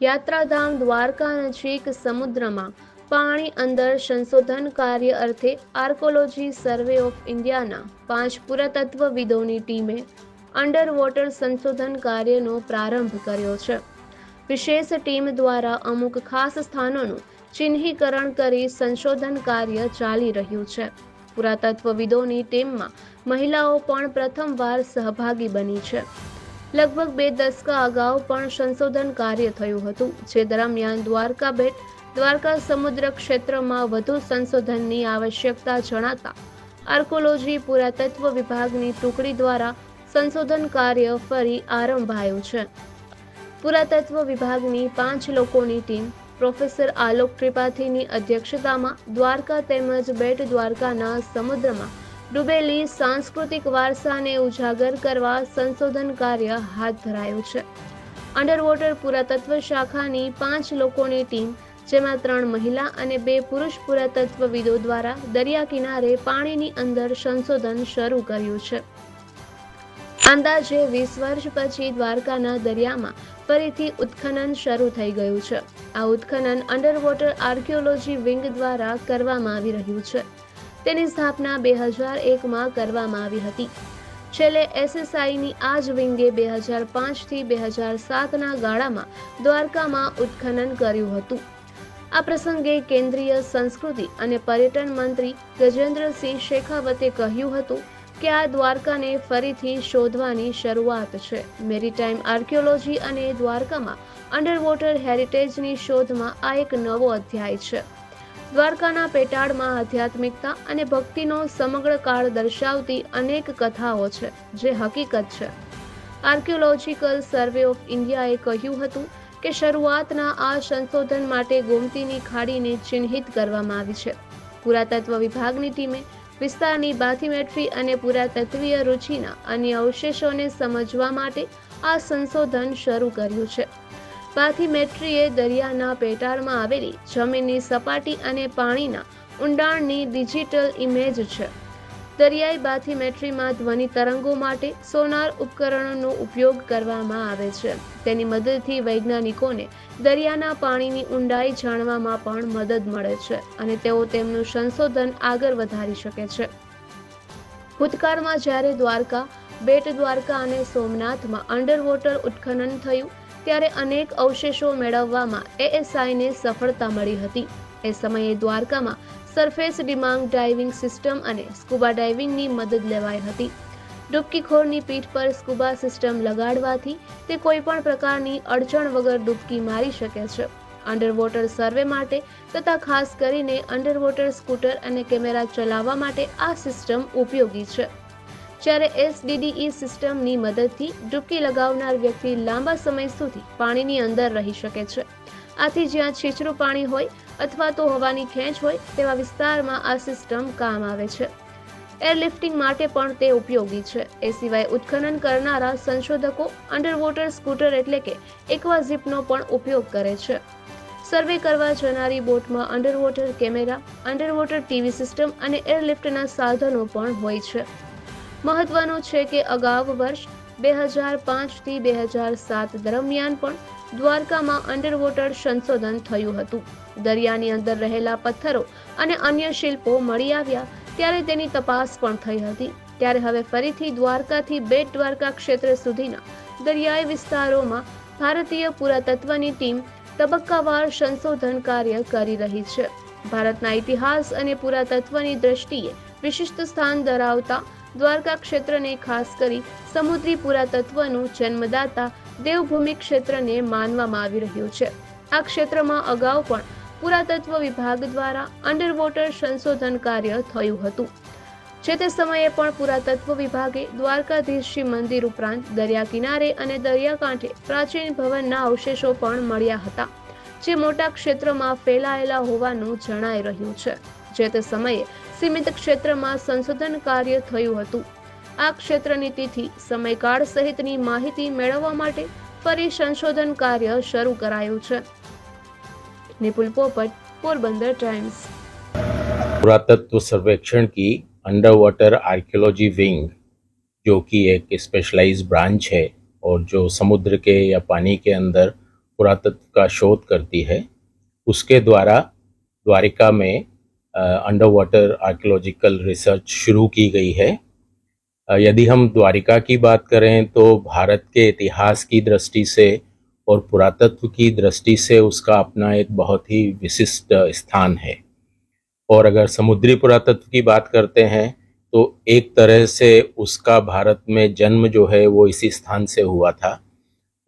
યાત્રાધામ દ્વારકા નજીક સમુદ્રમાં પાણી અંદર સંશોધન કાર્ય અર્થે આર્કોલોજી સર્વે ઓફ ઇન્ડિયાના પાંચ પુરાતત્વવિદોની ટીમે અંડર વોટર સંશોધન કાર્યનો પ્રારંભ કર્યો છે. વિશેષ ટીમ દ્વારા અમુક ખાસ સ્થાનોનું ચિહ્નીકરણ કરી સંશોધન કાર્ય ચાલી રહ્યું છે. પુરાતત્વવિદોની ટીમમાં મહિલાઓ પણ પ્રથમવાર સહભાગી બની છે. લગભગ બે દશકા અગાઉ પણ સંશોધન કાર્ય થયું હતું, જે દરમિયાન દ્વારકા બેટ દ્વારકા સમુદ્ર ક્ષેત્રમાં વધુ સંશોધનની આવશ્યકતા જણાતા આર્કોલોજી પુરાતત્વ વિભાગની ટુકડી દ્વારા સંશોધન કાર્ય ફરી આરંભાયું છે. પુરાતત્વ વિભાગની પાંચ લોકોની ટીમ પ્રોફેસર આલોક ત્રિપાઠીની અધ્યક્ષતામાં દ્વારકા તેમજ બેટ દ્વારકાના સમુદ્રમાં ડૂબેલી સાંસ્કૃતિક વારસાને ઉજાગર કરવા સંશોધન કાર્ય હાથ ધરાયું છે. અંડરવોટર પુરાતત્વ શાખાની પાંચ લોકોની ટીમ, જેમાં ત્રણ મહિલા અને બે પુરુષ પુરાતત્વવિદો દ્વારા દરિયા કિનારે પાણીની અંદર સંશોધન શરૂ કર્યું છે. અંદાજે વીસ વર્ષ પછી દ્વારકાના દરિયામાં ફરીથી ઉત્ખનન શરૂ થઈ ગયું છે. આ ઉત્ખનન અંડરવોટર આર્કિયોલોજી વિંગ દ્વારા કરવામાં આવી રહ્યું છે. તેની સ્થાપના બે હજાર એકમાં કરવામાં આવી હતી. છેલ્લે એસએસઆઈની આ જ વિંગે બે હજાર પાંચથી બે હજાર સાતના ગાળામાં દ્વારકામાં ઉત્ખનન કર્યું હતું. આ પ્રસંગે કેન્દ્રીય સંસ્કૃતિ અને પર્યટન મંત્રી ગજેન્દ્રસિંહ શેખાવતે કહ્યું હતું કે આ દ્વારકાને ફરીથી શોધવાની શરૂઆત છે. મેરીટાઈમ આર્કિયોલોજી અને દ્વારકામાં અંડરવોટર હેરિટેજની શોધમાં આ એક નવો અધ્યાય છે. દ્વારકાના પેટાળમાં આધ્યાત્મિકતા અને ભક્તિનો સમગ્ર કાળ દર્શાવતી અનેક કથાઓ છે, જે હકીકત છે. આર્કિયોલોજીકલ સર્વે ઓફ ઇન્ડિયાએ કહ્યું હતું કે શરૂઆતના આ સંશોધન માટે ગોમતીની ખાડીને ચિહ્નિત કરવામાં આવી છે. પુરાતત્વ વિભાગની ટીમે વિસ્તારની બાથીમેટ્રી અને પુરાતત્વીય રુચિના અન્ય અવશેષોને સમજવા માટે આ સંશોધન શરૂ કર્યું છે. બાથીમેટ્રીએ દરિયાના પેટાળમાં આવેલી જમીનની સપાટી અને પાણીના ઊંડાણની ડિજિટલ ઇમેજ છે. દરિયાઈ બાથીમેટ્રીમાં ધ્વનિ તરંગો માટે સોનાર ઉપકરણોનો ઉપયોગ કરવામાં આવે છે. તેની મદદથી વૈજ્ઞાનિકોને દરિયાના પાણીની ઊંડાઈ જાણવામાં પણ મદદ મળે છે અને તેઓ તેમનું સંશોધન આગળ વધારી શકે છે. ભૂતકાળમાં જ્યારે દ્વારકા, બેટ દ્વારકા અને સોમનાથમાં અંડરવોટર ઉત્ખનન થયું ત્યારે અનેક અવશેષો મેળવવામાં એએસઆઈને સફળતા મળી હતી. એ સમયે દ્વારકામાં સરફેસ ડિમાંગ ડાઇવિંગ સિસ્ટમ અને સ્કુબા ડાઇવિંગની મદદ લેવાઈ હતી. ડૂબકીખોરની પીઠ પર સ્કુબા સિસ્ટમ લગાડવાથી તે કોઈપણ પ્રકારની અડચણ વગર ડૂબકી મારી શકે છે. અંડરવોટર સર્વે માટે તથા ખાસ કરીને અંડરવોટર સ્કૂટર અને કેમેરા ચલાવવા માટે આ સિસ્ટમ ઉપયોગી છે. જ્યારે એસડીડીઈ સિસ્ટમની મદદથી ડૂબકી લગાવનાર વ્યક્તિ લાંબા સમય સુધી પાણીની અંદર રહી શકે છે. આથી જ્યાં છીછરું પાણી હોય અથવા તો હવાની ખેંચ હોય તેવા વિસ્તારમાં આ સિસ્ટમ કામ આવે છે. એરલિફ્ટિંગ માટે પણ તે ઉપયોગી છે. એ સિવાય ઉત્ખનન કરનારા સંશોધકો અંડરવોટર સ્કૂટર એટલે કે એકવાઝીપનો પણ ઉપયોગ કરે છે. સર્વે કરવા જનારી બોટમાં underwater camera, underwater TV system અને એરલિફ્ટના સાધનો પણ હોય છે. મહત્વનું છે કે અગાઉ વર્ષ બે હજાર પાંચથી બે હજાર સાત દરમિયાન પણ દ્વારકામાં અંડરવોટર સંશોધન થયું હતું. દરિયાની અંદર રહેલા પથ્થરો અને અન્ય શિલ્પો મળી આવ્યા ત્યારે તેની તપાસ પણ થઈ હતી. ત્યારે હવે ફરીથી દ્વારકાથી બેટ દ્વારકા ક્ષેત્ર સુધીના દરિયાઈ વિસ્તારોમાં ભારતીય પુરાતત્વની ટીમ તબક્કાવાર સંશોધન કાર્ય કરી રહી છે. ભારતના ઇતિહાસ અને પુરાતત્વની દ્રષ્ટિએ વિશિષ્ટ સ્થાન ધરાવતા દ્વારકા ક્ષેત્રને ખાસ કરી સમુદ્રી પુરાતત્વનું જન્મદાતા દેવભૂમિ ક્ષેત્રને માનવામાં આવી રહ્યું છે. આ ક્ષેત્રમાં અગાઉ પણ પુરાતત્વ વિભાગ દ્વારા અંડરવોટર સંશોધન કાર્ય થયું હતું. જે તે સમયે પણ પુરાતત્વ વિભાગે દ્વારકાધીશજી મંદિર ઉપરાંત દરિયા કિનારે અને દરિયાકાંઠે પ્રાચીન ભવનના અવશેષો પણ મળ્યા હતા, જે મોટા ક્ષેત્રમાં ફેલાયેલા હોવાનું જણાઈ રહ્યું છે. જે તે સમયે સીમિત ક્ષેત્રમાં સંશોધન કાર્ય થયું હતું આ ક્ષેત્રની તિથિ સમયકાળ સહિતની માહિતી મેળવવા માટે ફરી સંશોધન કાર્ય શરૂ કરાયું છે નિપુલ પોપટ પોરબંદર टाइम्स पुरातत्व सर्वेक्षण की अंडर वाटर आर्कियोलॉजी विंग जो कि एक स्पेशलाइज्ड ब्रांच है और जो समुद्र के या पानी के अंदर पुरातत्व का शोध करती है उसके द्वारा द्वारिका में अंडर वाटर आर्कियोलॉजिकल रिसर्च शुरू की गई है। यदि हम द्वारिका की बात करें तो भारत के इतिहास की दृष्टि से और पुरातत्व की दृष्टि से उसका अपना एक बहुत ही विशिष्ट स्थान है। और अगर समुद्री पुरातत्व की बात करते हैं तो एक तरह से उसका भारत में जन्म जो है वो इसी स्थान से हुआ था।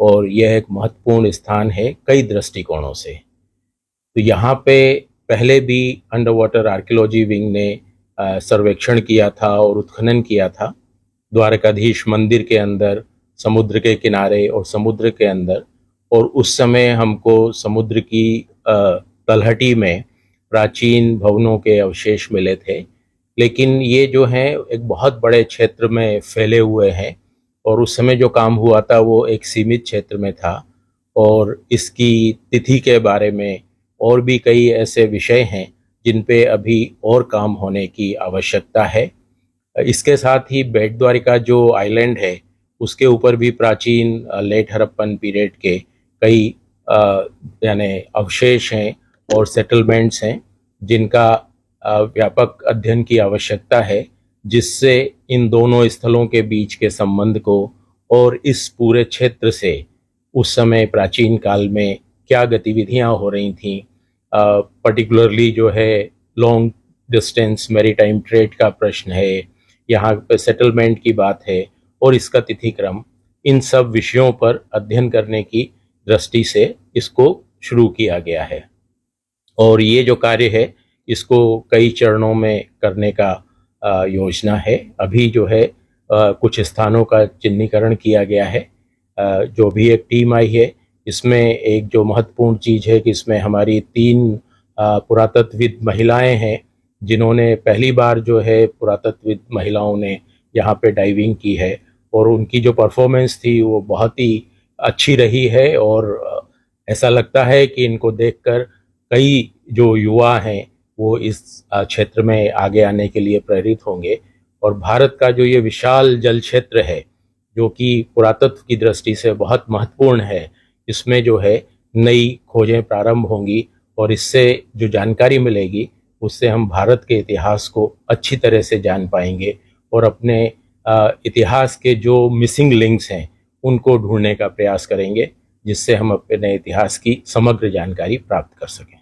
और यह एक महत्वपूर्ण स्थान है कई दृष्टिकोणों से। तो यहाँ पे पहले भी अंडर वाटर आर्कियोलॉजी विंग ने सर्वेक्षण किया था और उत्खनन किया था। द्वारकाधीश मंदिर के अंदर, समुद्र के किनारे और समुद्र के अंदर, और उस समय हमको समुद्र की तलहटी में प्राचीन भवनों के अवशेष मिले थे। लेकिन ये जो हैं, एक बहुत बड़े क्षेत्र में फैले हुए हैं, और उस समय जो काम हुआ था वो एक सीमित क्षेत्र में था, और इसकी तिथि के बारे में और भी कई ऐसे विषय हैं जिन पे अभी और काम होने की आवश्यकता है। इसके साथ ही बेट द्वारिका जो आइलैंड है, उसके ऊपर भी प्राचीन लेट हरप्पन पीरियड के कई यानी अवशेष हैं और सेटलमेंट्स हैं, जिनका व्यापक अध्ययन की आवश्यकता है, जिससे इन दोनों स्थलों के बीच के संबंध को और इस पूरे क्षेत्र से उस समय प्राचीन काल में क्या गतिविधियाँ हो रही थीं पर्टिकुलरली जो है लॉन्ग डिस्टेंस मैरीटाइम ट्रेड का प्रश्न है, यहाँ पे सेटलमेंट की बात है और इसका तिथिक्रम इन सब विषयों पर अध्ययन करने की दृष्टि से इसको शुरू किया गया है। और ये जो कार्य है, इसको कई चरणों में करने का योजना है। अभी जो है कुछ स्थानों का चिन्हीकरण किया गया है। जो भी एक टीम आई है इसमें एक जो महत्वपूर्ण चीज़ है कि इसमें हमारी तीन पुरातत्वविद महिलाएँ हैं, जिन्होंने पहली बार जो है पुरातत्वविद महिलाओं ने यहाँ पे डाइविंग की है। और उनकी जो परफॉर्मेंस थी, वो बहुत ही अच्छी रही है और ऐसा लगता है कि इनको देखकर कई जो युवा हैं, वो इस क्षेत्र में आगे आने के लिए प्रेरित होंगे। और भारत का जो ये विशाल जल क्षेत्र है, जो कि पुरातत्व की दृष्टि से बहुत महत्वपूर्ण है इसमें जो है नई खोजें प्रारंभ होंगी और इससे जो जानकारी मिलेगी, उससे हम भारत के इतिहास को अच्छी तरह से जान पाएँगे और अपने इतिहास के जो मिसिंग लिंक्स हैं, उनको ढूँढने का प्रयास करेंगे, जिससे हम अपने इतिहास की समग्र जानकारी प्राप्त कर सकें।